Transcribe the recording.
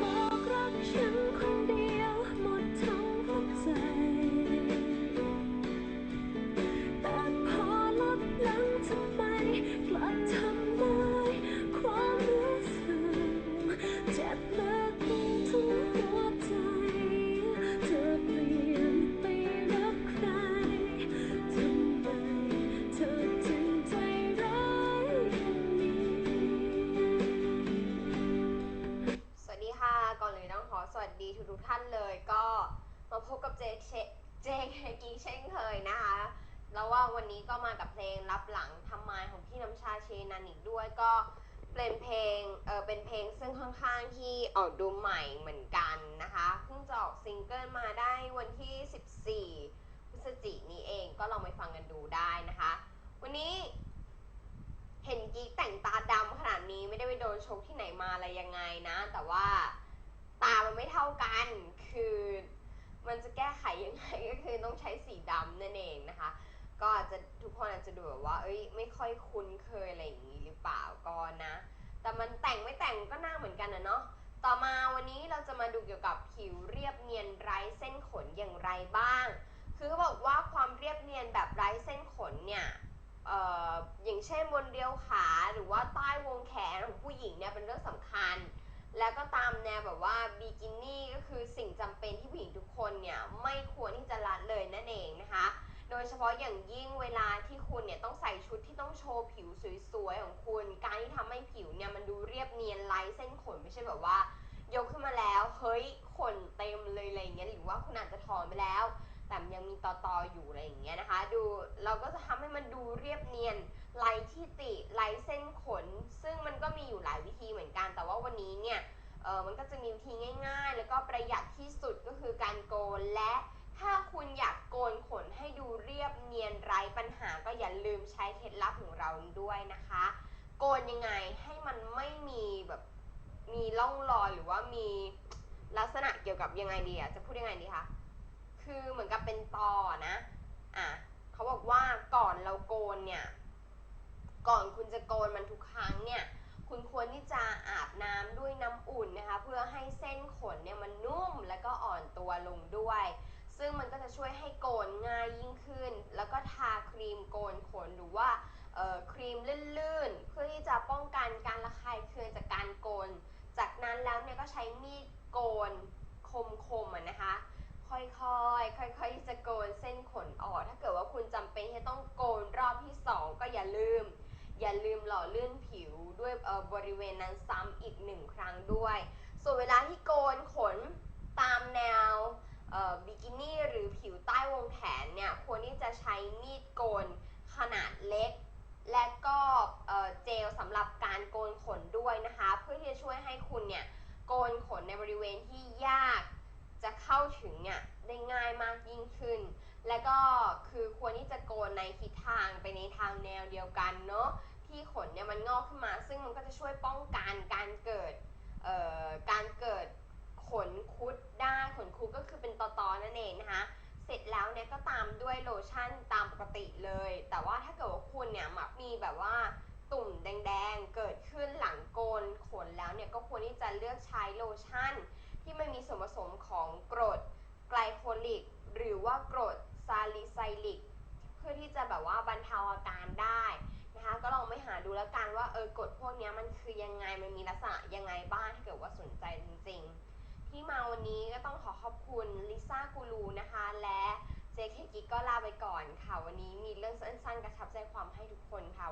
บอกรักฉันคนเดียวหมดทั้งหัวใจ แต่พอลับหลังทำไมกลับทำลายความรู้สึกเจ็บ เลยต้องขอสวัสดีทุกทุกท่านเลยก็มาพบกับเจเชเจเกีเช่นเคยนะคะ แล้วว่าวันนี้ก็มากับเพลงรับหลังทำไมของพี่น้ำชาเชนันอีกด้วยก็เป็นเพลงเออเป็นเพลงซึ่งค่อนข้างที่ออกดูใหม่เหมือนกันนะคะเพิ่งจะออกซิงเกิลมาได้วันที่ 14 พฤศจิกายนนี้เองก็ลองไปฟังกันดูได้นะคะ วันนี้เห็นกิ๊กแต่งตาดำขนาดนี้ไม่ได้ไปโดนชกที่ไหนมาอะไรยังไงนะ แต่ว่า ตามันไม่เท่ากัน คือมันจะแก้ไขยังไงก็คือต้องใช้สีดำนั่นเองนะคะ ก็อาจจะทุกคนอาจจะดูแบบว่า เอ้ย ไม่ค่อยคุ้นเคยอะไรอย่างนี้หรือเปล่าก็นะ แต่มันแต่งไม่แต่งก็น่าเหมือนกันนะเนาะ ต่อมาวันนี้เราจะมาดูเกี่ยวกับผิวเรียบเนียนไร้เส้นขนอย่างไรบ้าง คือเขาบอกว่าความเรียบเนียนแบบไร้เส้นขนเนี่ยอย่างเช่นบนเรียวขาหรือว่าใต้วงแขนของผู้หญิงเนี่ยเป็นเรื่องสำคัญ แล้วก็ตามแนวแบบว่าบิกินี่ก็คือสิ่งจำเป็นที่ผู้หญิงทุกคนเนี่ยไม่ควรที่จะละเลยนั่นเองนะคะ โดยเฉพาะอย่างยิ่งเวลาที่คุณเนี่ยต้องใส่ชุดที่ต้องโชว์ผิวสวยๆของคุณ การที่ทำให้ผิวเนี่ยมันดูเรียบเนียนไร้เส้นขนไม่ใช่แบบว่า ยกขึ้นมาแล้วเฮ้ยขนเต็มเลยอะไรอย่างเงี้ยหรือว่าคุณอาจจะถอนไปแล้ว แต่ยังมีตอตอๆอยู่อะไรอย่างเงี้ยนะคะ ดูเราก็จะทำให้มันดูเรียบเนียน ไร้ที่ติไร้เส้นขน ซึ่งมันก็มีอยู่หลายวิธีเหมือนกัน แต่ว่าวันนี้เนี่ยเออมันก็จะมีวิธีง่าย ๆ แล้วก็ประหยัดที่สุดก็คือการโกน และถ้าคุณอยากโกนขนให้ดูเรียบเนียนไร้ปัญหาก็อย่าลืมใช้เคล็ดลับของเราด้วยนะคะ โกนยังไงให้มันไม่มีแบบมีร่องรอยหรือว่ามีลักษณะเกี่ยวกับยังไงดีอะจะพูดยังไงดีคะคือเหมือนกับเป็นตอนะอะเขาบอกว่าก่อนเราโกนเนี่ย ก่อนคุณจะโกนมันทุกครั้งเนี่ยคุณควรที่จะอาบน้ำด้วยน้ำอุ่นนะคะเพื่อให้เส้นขนเนี่ยมันนุ่มแล้วก็อ่อนตัวลงด้วย ซึ่งมันก็จะช่วยให้โกนง่ายยิ่งขึ้น แล้วก็ทาครีมโกนขนหรือว่าครีมลื่นๆ เพื่อที่จะป้องกันการระคายเคืองจากการโกน จากนั้นแล้วเนี่ยก็ใช้มีดโกนคมๆนะคะ ค่อยๆ ค่อยๆ จะโกน บริเวณนั้นซ้ำอีกหนึ่งครั้งด้วย ส่วนเวลาที่โกนขนตามแนวบิกินี่หรือผิวใต้วงแขนเนี่ยควรที่จะใช้มีดโกนขนาดเล็ก และก็เอ่อเจลสำหรับการโกนขนด้วยนะคะ เพื่อที่จะช่วยให้คุณเนี่ยโกนขนในบริเวณที่ยากจะเข้าถึงเนี่ยได้ง่ายมากยิ่งขึ้น และก็คือควรที่จะโกนในทิศทางไปในทางแนวเดียวกันเนาะ ที่ขนเนี่ยมันงอกขึ้นมา ซึ่งมันก็จะช่วยป้องกันการเกิดเอ่อการเกิดขนคุดได้ขนคุดก็คือเป็นตอๆนั่นเองนะคะเสร็จแล้วเนี่ยก็ตามด้วยโลชั่นตามปกติเลย แต่ว่าถ้าเกิดว่าคุณเนี่ยมักมีแบบว่าตุ่มแดงๆ เกิดขึ้นหลังโกนขนแล้วเนี่ยก็ควรที่จะเลือกใช้โลชั่น ที่ไม่มีส่วนผสมของกรดไกลโคลิก หรือว่ากรดซาลิไซลิก เพื่อที่จะแบบว่าบรรเทา มันมีลักษณะยังไงบ้างถ้าเกิดว่าสนใจจริงๆ ที่มาวันนี้ก็ต้องขอขอบคุณลิซ่ากูรูนะคะ และเจคกิกก็ลาไปก่อนค่ะ วันนี้มีเรื่องสั้นๆ กระชับใจความให้ทุกคนค่ะวันนี้ลาไปก่อนสวัสดีค่ะ